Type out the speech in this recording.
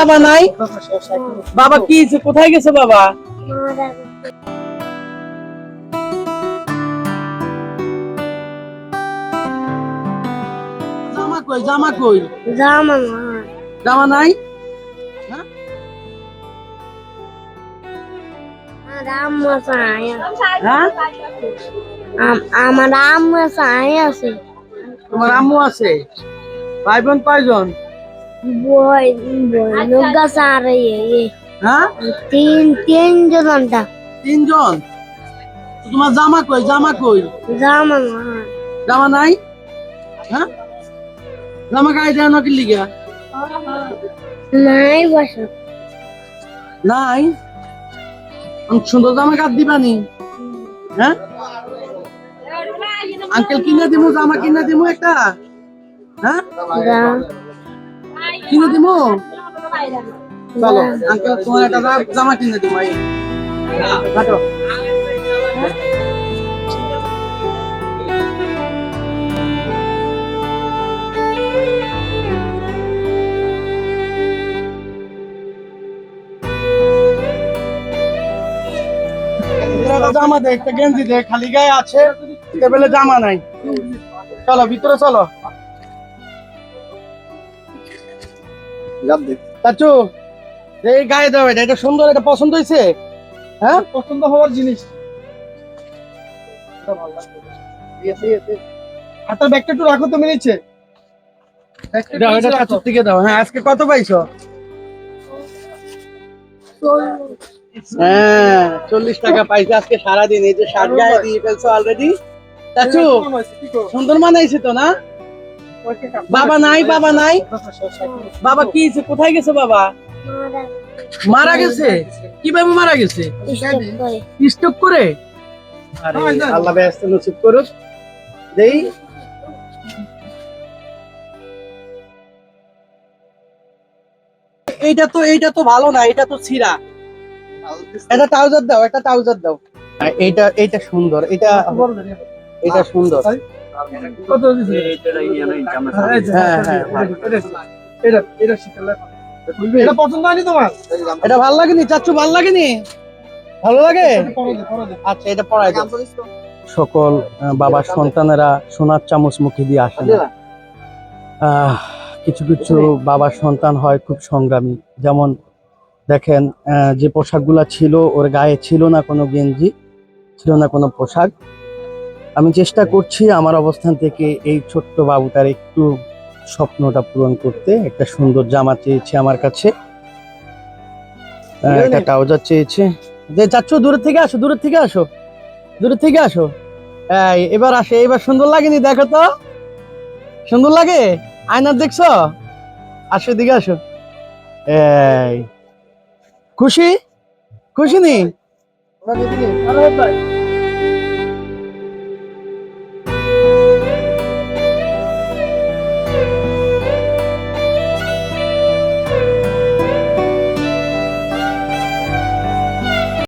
বাবা নাই? বাবা কি কোথায় গেছে বাবা? জামা কই জামা কই? জামা জামা নাই? আম্মা চাই হ্যাঁ? আমার আম্মা আছে। তোমার আম্মু আছে? ভাই বোন কয়জন? বই বই নৌকা চারে হ্যাঁ? তিন তিন তিনজন? তো তোমার জামা কই জামা কই? জামা জামা নাই? হ্যাঁ? জামা গায়ে দেওয়া নাকি লিগা? নাই বসো। নাই? অনেক সুন্দর জামা কাট দিবানি হ্যাঁ? আঙ্কেল কিনে দিমু জামা কিনে দিমু একটা? হ্যাঁ? কিনে দিমু চলো আঙ্কেল তোমার একটা জামা কিনে এই। হাঁটো। একটা জামা দে, একটা গেঞ্জি দেখ খালি গায়ে আছে, টেবিলে জামা নাই। চলো, ভিতরে চলো। চাচু এই গায়ে দাও এটা এটা সুন্দর এটা পছন্দ হয়েছে? হ্যাঁ? পছন্দ হওয়ার জিনিস। হাতের ব্যাগটা একটু রাখো তুমি নিচে দাও এটা চাচুর থেকে দাও। হ্যাঁ আজকে কত পাইছো? হ্যাঁ চল্লিশ টাকা পাইছে আজকে সারাদিন। এই যে গায়ে দিয়ে ফেলছো অলরেডি চাচু সুন্দর মানাইছে তো না? বাবা নাই বাবা নাই? বাবা কি কোথায় গেছে বাবা? মারা গেছে? কীভাবে মারা গেছে? স্টক করে? আল্লাহ ব্যস্ত নসিব করুক। দেই। এইটা তো এইটা তো ভালো না এটা তো ছিঁড়া। এটা ট্রাউজার দাও একটা ট্রাউজার দাও। এইটা এইটা সুন্দর এটা এটা সুন্দর। হ্যাঁ হ্যাঁ। এটা পছন্দ হয়নি তোমার? এটা ভালো লাগেনি? চাচ্ছু ভালো লাগেনি? ভালো লাগে? আচ্ছা এটা পড়াই দাও। সকল বাবার সন্তানেরা সোনার চামচ মুখে দিয়ে আসে না। আহ, কিছু কিছু বাবার সন্তান হয় খুব সংগ্রামী। যেমন দেখেন আহ, যে পোশাকগুলা ছিল ওর গায়ে ছিল না কোনো গেঞ্জি ছিল না কোনো পোশাক। আমি চেষ্টা করছি আমার অবস্থান থেকে এই ছোট্ট বাবুটার একটু স্বপ্নটা পূরণ করতে। একটা সুন্দর জামা চেয়েছে আমার কাছে। একটা ট্রাউজার চেয়েছে। যে চাচ্ছ দূরের থেকে আসো দূরের থেকে আসো। দূরের থেকে আসো। এবার আসে এবার সুন্দর লাগেনি দেখো তো। সুন্দর লাগে? আয়নার দেখছ? আসো দিকে আসো। এই। খুশি? খুশি নি?